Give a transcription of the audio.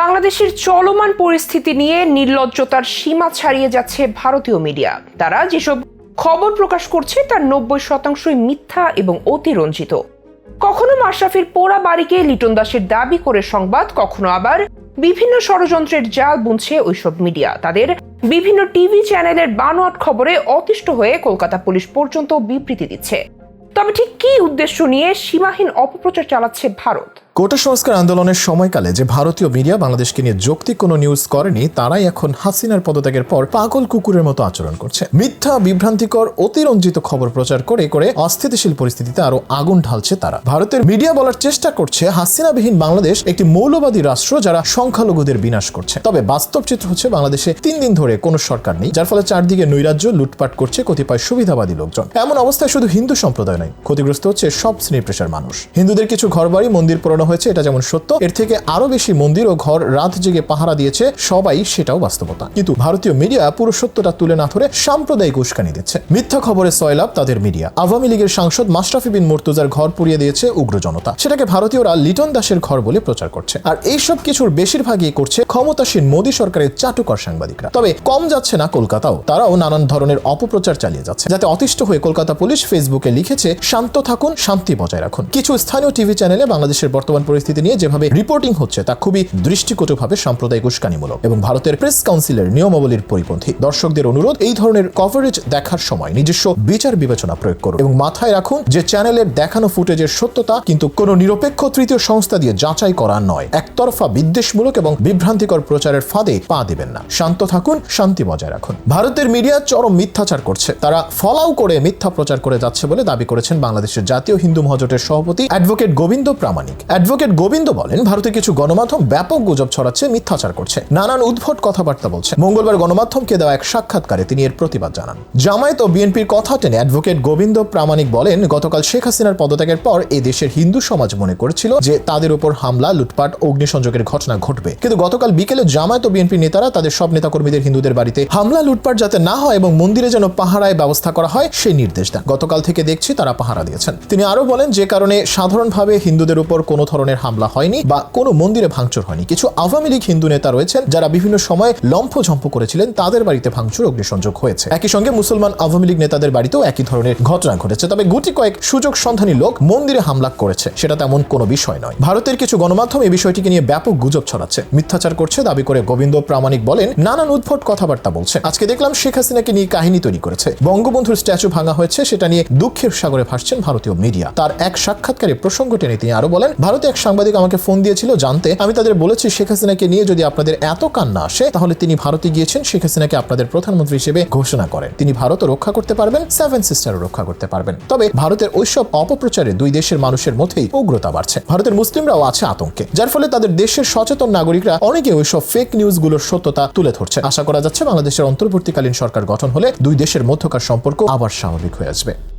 বাংলাদেশের চলমান পরিস্থিতি নিয়ে নির্লজ্জতার সীমা ছাড়িয়ে যাচ্ছে ভারতীয় মিডিয়া। তারা যেসব খবর প্রকাশ করছে, তার নব্বই শতাংশই মিথ্যা এবং অতিরঞ্জিত। কখনো মাশরাফির পোড়া বাড়িকে লিটন দাসের দাবি করে সংবাদ, কখনো আবার বিভিন্ন ষড়যন্ত্রের জাল বুনছে ওইসব মিডিয়া। তাদের বিভিন্ন টিভি চ্যানেলের বানোয়াট খবরে অতিষ্ঠ হয়ে কলকাতা পুলিশ পর্যন্ত বিবৃতি দিচ্ছে। তবে ঠিক কি উদ্দেশ্য নিয়ে সীমাহীন অপপ্রচার চালাচ্ছে ভারত? কোটা সংস্কার আন্দোলনের সময়কালে যে ভারতীয় মিডিয়া বাংলাদেশকে নিয়ে যৌক্তিক কোনো নিউজ করেনি, তারাই এখন হাসিনার পদত্যাগের পর পাগল কুকুরের মতো আচরণ করছে। মিথ্যা, বিভ্রান্তিকর, অতিরঞ্জিত খবর প্রচার করে করে অস্থিতিশীল পরিস্থিতিতে আরও আগুন ঢালছে তারা। ভারতের মিডিয়া বলার চেষ্টা করছে হাসিনাবিহীন বাংলাদেশ, একটি মৌলবাদী রাষ্ট্র যারা সংখ্যালঘুদের বিনাশ করছে। তবে বাস্তব চিত্র হচ্ছে বাংলাদেশে তিন দিন ধরে কোনো সরকার নেই, যার ফলে চারদিকে নৈরাজ্য, লুটপাট করছে কতিপয় সুবিধাবাদী লোকজন। এমন অবস্থায় শুধু হিন্দু সম্প্রদায় নয়, ক্ষতিগ্রস্ত হচ্ছে সব শ্রেণির পেশার মানুষ। হিন্দুদের কিছু ঘরবাড়ি, মন্দির, পুরনো হয়েছে, এটা যেমন সত্য, এর থেকে আরও বেশি মন্দির ও ঘর রাত জেগে পাহারা দিয়েছে সবাই, সেটাও বাস্তবতা। কিন্তু ভারতীয় মিডিয়া পুরো সত্যটা তুলে না ধরে সাম্প্রদায়িক উস্কানি দিচ্ছে। মিথ্যা খবরে সয়লাভ তাদের মিডিয়া। আওয়ামী লীগের সাংসদ মাশরাফি বিন মুর্তুজার ঘর পুড়িয়ে দিয়েছে উগ্র জনতা। সেটাকে ভারতীয়রা লিটন দাসের ঘর বলে প্রচার করছে। আর এইসব কিছুর বেশিরভাগই করছে ক্ষমতাসীন মোদী সরকারের চাটুকর সাংবাদিকরা। তবে কম যাচ্ছে না কলকাতাও। তারাও নানান ধরনের অপপ্রচার চালিয়ে যাচ্ছে। যাতে অতিষ্ঠ হয়ে কলকাতা পুলিশ ফেসবুকে লিখেছে, শান্ত থাকুন, শান্তি বজায় রাখুন। কিছু স্থানীয় টিভি চ্যানেলে বাংলাদেশের বর্তমান পরিস্থিতি নিয়ে যেভাবে রিপোর্টিং হচ্ছে, তা খুবই দৃষ্টিকটুভাবে সাম্প্রদায়িক উস্কানিমূলক এবং ভারতের প্রেস কাউন্সিলের নিয়মাবলীর পরিপন্থী। দর্শকদের অনুরোধ, এই ধরনের কভারেজ দেখার সময় নিজস্ব বিচার বিবেচনা প্রয়োগ করুন এবং মাথায় রাখুন যে চ্যানেলের দেখানো ফুটেজের সত্যতা কিন্তু কোনো নিরপেক্ষ তৃতীয় সংস্থা দিয়ে যাচাই করা নয়। একতরফা বিদ্বেষমূলক এবং বিভ্রান্তিকর প্রচারের ফাঁদে পা দিবেন না। শান্ত থাকুন, শান্তি বজায় রাখুন। ভারতের মিডিয়া চরম মিথ্যাচার করছে। তারা ফলাও করে মিথ্যা প্রচার করে যাচ্ছে বলে দাবি করেছেন বাংলাদেশের জাতীয় হিন্দু মহাজোটের সভাপতি অ্যাডভোকেট গোবিন্দ প্রামাণিক। অ্যাডভোকেট গোবিন্দ বলেন, ভারতে কিছু গণমাধ্যম ব্যাপক গুজব ছড়াচ্ছে, মিথ্যাচার করছে। নানান উদ্ভট কথাবার্তা বলছে। মঙ্গলবার গণমাধ্যমকে দেওয়া এক সাক্ষাৎকারে তিনি এর প্রতিবাদ জানান। জামায়াত ও বিএনপির কথা টেনে অ্যাডভোকেট গোবিন্দ প্রামাণিক বলেন, গতকাল শেখ হাসিনার পদত্যাগের পর এই দেশের হিন্দু সমাজ মনে করেছিল যে তাদের উপর হামলা, লুটপাট অগ্নিসংযোগের ঘটনা ঘটবে। কিন্তু গতকাল বিকেলে জামায়াত ও বিএনপির নেতারা তাদের সব নেতাকর্মীদের হিন্দুদের বাড়িতে হামলা, লুটপাট যাতে না হয় এবং মন্দিরে যেন পাহারায় ব্যবস্থা করা হয় সেই নির্দেশ দেন। গতকাল থেকে দেখছি তারা পাহারা দিয়েছেন। তিনি আরও বলেন, যে কারণে সাধারণভাবে হিন্দুদের উপর কোনো ধরনের হামলা হয়নি বা কোনো মন্দিরে ভাঙচুর হয়নি। কিছু আওয়ামী লীগ হিন্দু নেতা রয়েছেন যারা বিভিন্ন সময় লম্ফঝম্প করেছিলেন, তাদের বাড়িতে ভাঙচুর, অগ্নিসংযোগ হয়েছে। একই সঙ্গে মুসলমান আওয়ামী লীগ নেতাদের বাড়িতেও একই ধরনের ঘটনা ঘটেছে। তবে গুটি কয়েক সুযোগ সন্ধানী লোক মন্দিরে হামলা করেছে, সেটা তেমন কোনো বিষয় নয়। ভারতের কিছু গণমাধ্যম এই বিষয়টিকে নিয়ে ব্যাপক গুজব ছড়াচ্ছে। মিথ্যাচার করছে দাবি করে গোবিন্দ প্রামাণিক বলেন, নানান উদ্ভট কথাবার্তা বলছে। আজকে দেখলাম শেখ হাসিনাকে নিয়ে কাহিনী তৈরি করেছে। বঙ্গবন্ধুর স্ট্যাচু ভাঙা হয়েছে, সেটা নিয়ে দুঃখের সাগরে ভাসছেন ভারতীয় মিডিয়া। তার এক সাক্ষাৎকারে প্রসঙ্গ টেনে তিনি আরও বলেন, ভারতে এক সাংবাদিক আমাকে ফোন দিয়েছিল জানতে। আমি তাদের বলেছি, শেখ হাসিনাকে নিয়ে যদি আপনাদের এত কান্না আসে, তাহলে তিনি ভারতে গিয়েছেন। শেখ হাসিনাকে আপনাদের প্রধানমন্ত্রী হিসেবে ঘোষণা করেন। তিনি ভারত রক্ষা করতে পারবেন, সেভেন সিস্টারও রক্ষা করতে পারবেন। তবে ভারতের ওইসব অপপ্রচারে দুই দেশের মানুষের মধ্যেই উগ্রতা বাড়ছে। ভারতের মুসলিমরাও আছে আতঙ্কে, যার ফলে তাদের দেশের সচেতন নাগরিকরা অনেকে ওইসব ফেক নিউজগুলোর সত্যতা তুলে ধরছে। আশা করা যাচ্ছে, বাংলাদেশের অন্তর্বর্তীকালীন সরকার গঠন হলে দুই দেশের মধ্যকার সম্পর্ক আবার স্বাভাবিক হয়ে আসবে।